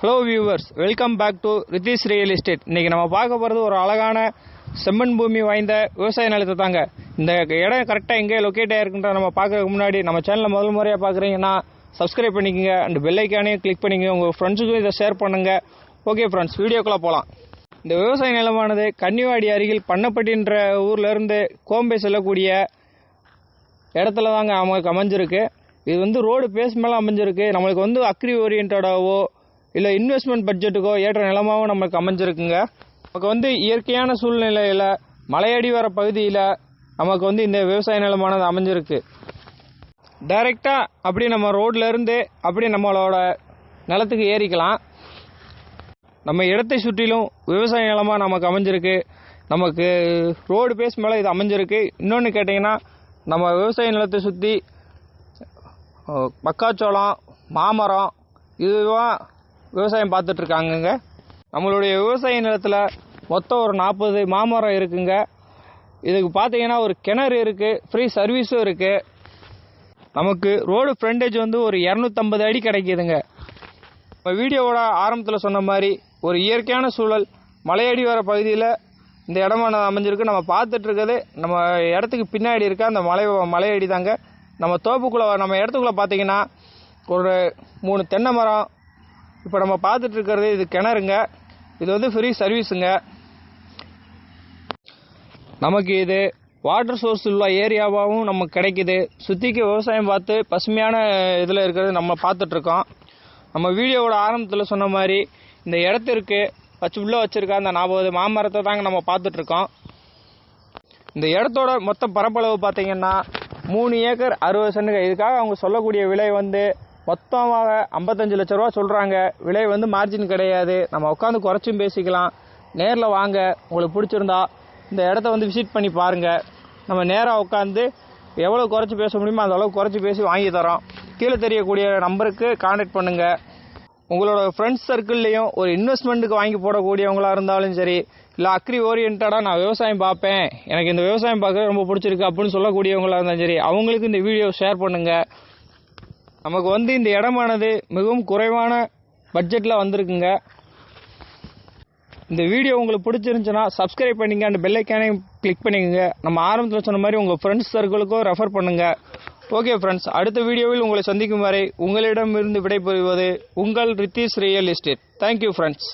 Hello viewers welcome back to Ritheesh real estate இன்றைக்கி நம்ம பார்க்க போகிறது ஒரு அழகான செம்மண் பூமி வாய்ந்த விவசாய நிலத்தை தாங்க. இந்த இடம் கரெக்டாக எங்கே லொக்கேட் ஆகிருக்குன்ற நம்ம பார்க்குறதுக்கு முன்னாடி நம்ம சேனலில் முதல் முறையாக பார்க்குறீங்கன்னா சப்ஸ்கிரைப் பண்ணிக்கங்க. அண்ட் பெல்லைக்கானையும் கிளிக் பண்ணிக்கோங்க. உங்கள் ஃப்ரெண்ட்ஸுக்கும் இதை ஷேர் பண்ணுங்க. ஓகே ஃப்ரெண்ட்ஸ் வீடியோக்குள்ளே போகலாம் இந்த விவசாய நிலமானது கன்னிவாடி அருகில் பண்ணப்பட்டின்ற ஊர்லேருந்து கோம்பை செல்லக்கூடிய இடத்துல தாங்க நமக்கு அமைஞ்சிருக்கு. இது வந்து ரோடு பேஸ் மேலே அமைஞ்சிருக்கு. நம்மளுக்கு வந்து அக்ரி ஓரியன்டாவோ இல்லை இன்வெஸ்ட்மெண்ட் பட்ஜெட்டுக்கோ ஏற்ற நிலமாவோ நமக்கு அமைஞ்சிருக்குங்க. நமக்கு வந்து இயற்கையான சூழ்நிலையில் மலையடி வர பகுதியில் நமக்கு வந்து இந்த விவசாய நிலமானது அமைஞ்சிருக்கு. டைரெக்டாக அப்படி நம்ம ரோட்லேருந்து அப்படி நம்மளோட நிலத்துக்கு ஏறிக்கலாம். நம்ம இடத்தை சுற்றிலும் விவசாய நிலமாக நமக்கு அமைஞ்சிருக்கு. நமக்கு ரோடு பேஸ் மேலே இது அமைஞ்சிருக்கு. இன்னொன்று கேட்டிங்கன்னா நம்ம விவசாய நிலத்தை சுற்றி மக்காச்சோளம் மாமரம் இதுவாக விவசாயம் பார்த்துட்ருக்காங்கங்க. நம்மளுடைய விவசாய நிலத்தில் மொத்தம் ஒரு நாற்பது மாமரம் இருக்குங்க. இதுக்கு பார்த்தீங்கன்னா ஒரு கிணறு இருக்குது ஃப்ரீ சர்வீஸும் இருக்குது நமக்கு ரோடு ஃப்ரண்டேஜ் வந்து ஒரு இரநூத்தம்பது அடி கிடைக்கிதுங்க. இப்போ வீடியோவோட ஆரம்பத்தில் சொன்ன மாதிரி ஒரு இயற்கையான சூழல் மலையடி வர பகுதியில் இந்த இடமான அமைஞ்சிருக்கு. நம்ம பார்த்துட்ருக்கிறது நம்ம இடத்துக்கு பின்னாடி இருக்க அந்த மலை மலையடி தாங்க நம்ம தோப்புக்குள்ளே நம்ம இடத்துக்குள்ளே பார்த்தீங்கன்னா ஒரு மூணு தென்னை மரம் இப்போ நம்ம பார்த்துட்டு இருக்கிறது இது கிணறுங்க. இது வந்து ஃப்ரீ சர்வீஸுங்க நமக்கு இது வாட்டர் சோர்ஸ் உள்ள ஏரியாவாகவும் நமக்கு கிடைக்குது. சுற்றிக்கு விவசாயம் பார்த்து பசுமையான இதில் இருக்கிறது நம்ம பார்த்துட்ருக்கோம் நம்ம வீடியோவோட ஆரம்பத்தில் சொன்ன மாதிரி இந்த இடத்திற்கு வச்சு உள்ளே வச்சுருக்க அந்த நாற்பது மாமரத்தை தாங்க நம்ம பார்த்துட்ருக்கோம் இந்த இடத்தோட மொத்த பரப்பளவு பார்த்தீங்கன்னா மூணு ஏக்கர் அறுபது சென்ட்டுங்க இதுக்காக அவங்க சொல்லக்கூடிய விலை வந்து மொத்தமாக ஐம்பத்தஞ்சு லட்ச ரூபா சொல்கிறாங்க விலை வந்து மார்ஜின் கிடையாது. நம்ம உட்காந்து குறைச்சும் பேசிக்கலாம். நேரில் வாங்க. உங்களுக்கு பிடிச்சிருந்தா இந்த இடத்த வந்து விசிட் பண்ணி பாருங்கள் நம்ம நேராக உட்காந்து எவ்வளோ குறைச்சி பேச முடியுமோ அந்த அளவுக்கு குறைச்சி பேசி வாங்கி தரோம். கீழே தெரியக்கூடிய நம்பருக்கு கான்டாக்ட் பண்ணுங்கள் உங்களோட ஃப்ரெண்ட்ஸ் சர்க்கிள்லேயும் ஒரு இன்வெஸ்ட்மெண்ட்டுக்கு வாங்கி போடக்கூடியவங்களாக இருந்தாலும் சரி இல்லை அக்ரி ஓரியன்டாக நான் விவசாயம் பார்ப்பேன். எனக்கு இந்த விவசாயம் பார்க்க ரொம்ப பிடிச்சிருக்கு அப்படின்னு சொல்லக்கூடியவங்களாக இருந்தாலும் சரி அவங்களுக்கு இந்த வீடியோ ஷேர் பண்ணுங்கள் நமக்கு வந்து இந்த இடமானது மிகவும் குறைவான பட்ஜெட்டில் வந்திருக்குங்க. இந்த வீடியோ உங்களுக்கு பிடிச்சிருந்துச்சுன்னா சப்ஸ்கிரைப் பண்ணிங்க அந்த பெல்லைக்கானையும் கிளிக் பண்ணிக்கோங்க. நம்ம ஆரம்பத்தில் சொன்ன மாதிரி உங்கள் ஃப்ரெண்ட்ஸ் சர்க்கிளுக்கும் ரெஃபர் பண்ணுங்கள் ஓகே ஃப்ரெண்ட்ஸ் அடுத்த வீடியோவில் உங்களை சந்திக்கும் வரை உங்களிடமிருந்து விடைபெறுவது உங்கள் Ritheesh real estate thank you friends